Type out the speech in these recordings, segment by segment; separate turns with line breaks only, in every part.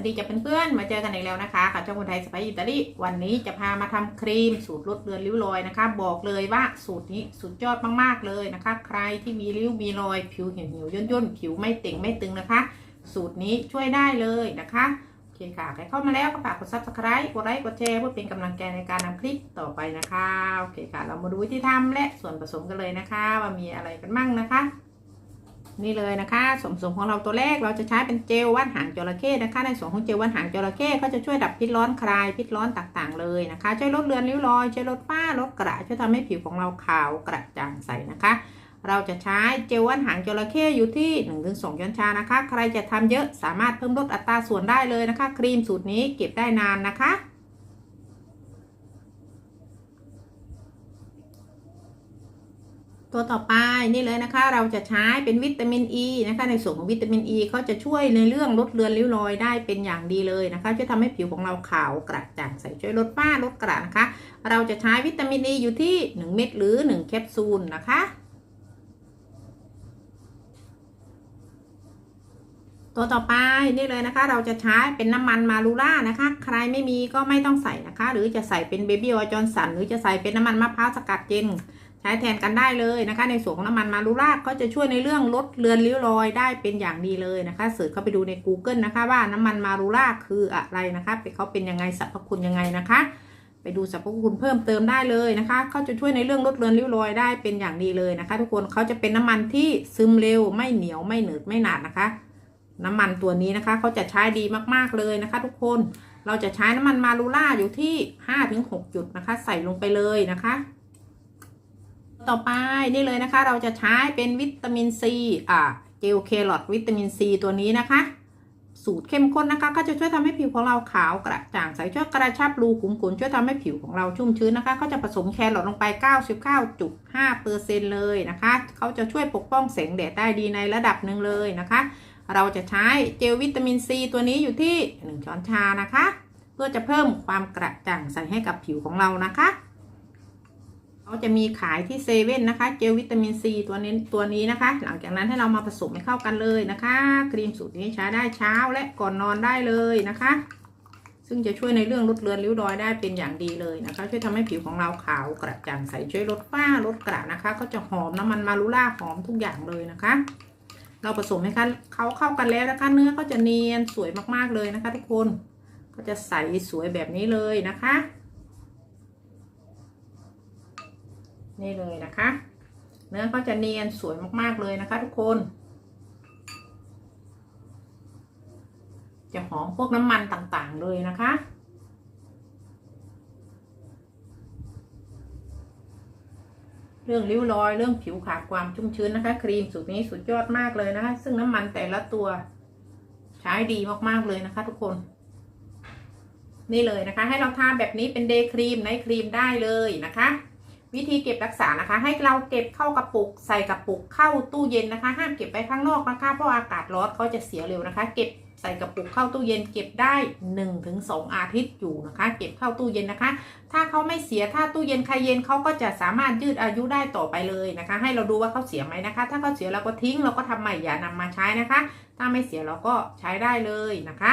วัสดีจะเป็นเพื่อนมาเจอกันอีกแล้วนะคะกับช่องคนไทยสไปอิตาลีวันนี้จะพามาทำครีมสูตรลดเลือนริ้วรอยนะคะ บอกเลยว่าสูตรนี้สุดยอดมากๆเลยนะคะ ใครที่มีริ้วมีรอย ผิวเหี่ยวเหี่ยวย่นย่นผิวไม่เต่งไม่ตึงนะคะ สูตรนี้ช่วยได้เลยนะคะโอเคค่ะใครเข้ามาแล้วก็ฝากกด subscribe กดไลค์กดแชร์เพื่อเป็นกำลังใจในการนำคลิปต่อไปนะคะโอเคค่ะ เรามาดูวิธีทำและส่วนผสมกันเลยนะคะ ว่ามีอะไรกันบ้างนะคะ นี่เลยนะคะส่วนผสมของเราตัวแรกเราจะใช้เป็นเจลวัดหางจระเข้นะคะ ในส่วนของเจลวัดหางจระเข้ก็จะช่วยดับพิษร้อนคลายพิษร้อนต่างๆเลยนะคะช่วยลดเลือนริ้วรอยช่วยลดฝ้าลดกระช่วยทำให้ผิวของเราขาวกระจ่างใสนะคะ เราจะใช้เจลวัดหางจระเข้อยู่ที่ 1-2 ช้อนชานะคะ ใครจะทำเยอะสามารถเพิ่มลดอัตราส่วนได้เลยนะคะ ครีมสูตรนี้เก็บได้นานนะคะ ตัวต่อไปนี่เลยนะคะ เราจะใช้เป็นวิตามินอ e ีนะคะ ในส่วนของวิตามินอ e ีเขาจะช่วยในเรื่องลดเลือนริ้วรอยได้เป็นอย่างดีเลยนะคะช่วยทำให้ผิวของเราขาวกระจ่างใสช่วยลดฝ้าลดกระนะคะ เราจะใช้วิตามินอ e ีอยู่ที่ 1 เม็ดหรือ 1 แคปซูลนะคะ ตัวต่อไปนี่เลยนะคะ เราจะใช้เป็นน้ำมันมารูล่านะคะ ใครไม่มีก็ไม่ต้องใส่นะคะ หรือจะใส่เป็นเบบี้ออยจอนสันหรือจะใส่เป็นน้ำมันมะพร้าวสกัดเย็น ใช้แทนกันได้เลยนะคะ ในส่วนของน้ำมันมารูล่าก็จะช่วยในเรื่องลดเลือนริ้วรอยได้เป็นอย่างดีเลยนะคะเสิร์ชเข้าไปดูใน Google นะคะ ว่าน้ำมันมารูล่าคืออะไรนะคะเป็นเขาเป็นยังไงสรรพคุณยังไงนะคะ ไปดูสรรพคุณเพิ่มเติมได้เลยนะคะเขาจะช่วยในเรื่องลดเลือนริ้วรอยได้เป็นอย่างดีเลยนะคะ ทุกคนเขาจะเป็นน้ำมันที่ซึมเร็วไม่เหนียวไม่หนืดไม่หนาดนะคะ น้ำมันตัวนี้นะคะเขาจะใช้ดีมากๆเลยนะคะ ทุกคนเราจะใช้น้ำมันมารูล่าอยู่ที่5-6จุดนะคะ ใส่ลงไปเลยนะคะ ต่อไปนี่เลยนะคะ เราจะใช้เป็นวิตามินซีอ่าเจลเคลอดวิตามินซีตัวนี้นะคะ สูตรเข้มข้นนะคะ ก็จะช่วยทำให้ผิวของเราขาวกระจ่างใสช่วยกระชับรูขุมขนช่วยทำให้ผิวของเราชุ่มชื้นนะคะ ก็จะผสมแครอทลงไป 99.5%เลยนะคะเขาจะช่วยปกป้องแสงแดดได้ดีในระดับหนึ่งเลยนะคะ เราจะใช้เจลวิตามินซีตัวนี้อยู่ที่ 1 ช้อนชานะคะ เพื่อจะเพิ่มความกระจ่างใสให้กับผิวของเรานะคะ เขาจะมีขายที่เซเว่นนะคะ เจลวิตามินซีตัวนี้ตัวนี้นะคะ หลังจากนั้นให้เรามาผสมให้เข้ากันเลยนะคะ ครีมสูตรนี้ใช้ได้เช้าและก่อนนอนได้เลยนะคะ ซึ่งจะช่วยในเรื่องลดเลือนริ้วรอยได้เป็นอย่างดีเลยนะคะ ช่วยทำให้ผิวของเราขาวกระจ่างใสช่วยลดฝ้าลดกระนะคะ ก็จะหอมน้ำมันมารูล่าหอมทุกอย่างเลยนะคะเราผสมให้เขาเข้ากันแล้วนะคะเนื้อก็จะเนียนสวยมากๆเลยนะคะ ทุกคนก็จะใสสวยแบบนี้เลยนะคะ นี่เลยนะคะ เนื้อก็จะเนียนสวยมากๆเลยนะคะ ทุกคน จะหอมพวกน้ำมันต่างๆเลยนะคะเรื่องริ้วรอยเรื่องผิวขาดความชุ่มชื้นนะคะ ครีมสูตรนี้สุดยอดมากเลยนะคะ ซึ่งน้ำมันแต่ละตัวใช้ดีมากๆเลยนะคะ ทุกคน นี่เลยนะคะ ให้เราทาแบบนี้เป็นเดย์ครีมไนท์ครีมได้เลยนะคะ วิธีเก็บรักษานะคะ ให้เราเก็บเข้ากระปุก ใส่กระปุกเข้าตู้เย็นนะคะ ห้ามเก็บไปข้างนอกนะคะ เพราะอากาศร้อนเขาจะเสียเร็วนะคะ เก็บใส่กระปุกเข้าตู้เย็นเก็บได้ 1-2ถึงอาทิตย์อยู่นะคะ เก็บเข้าตู้เย็นนะคะ ถ้าเขาไม่เสียถ้าตู้เย็นใครเย็นเขาก็จะสามารถยืดอายุได้ต่อไปเลยนะคะ ให้เราดูว่าเขาเสียไหมนะคะ ถ้าเขาเสียเราก็ทิ้งเราก็ทำใหม่อย่านำมาใช้นะคะ ถ้าไม่เสียเราก็ใช้ได้เลยนะคะ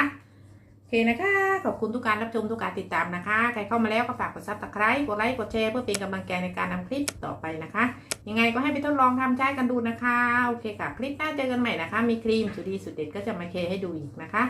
โอเคนะคะ ขอบคุณทุกการรับชมทุกการติดตามนะคะ ใครเข้ามาแล้วก็ฝากกดซับสไครต์กดไลค์กดแชร์เพื่อเป็นกำลังใจในการนำคลิปต่อไปนะคะ ยังไงก็ให้ไปทดลองทำใช้กันดูนะคะ โอเคค่ะ คลิปหน้าเจอกันใหม่นะคะ มีครีมสุดดีสุดเด็ดก็จะมาเคให้ดูอีกนะคะ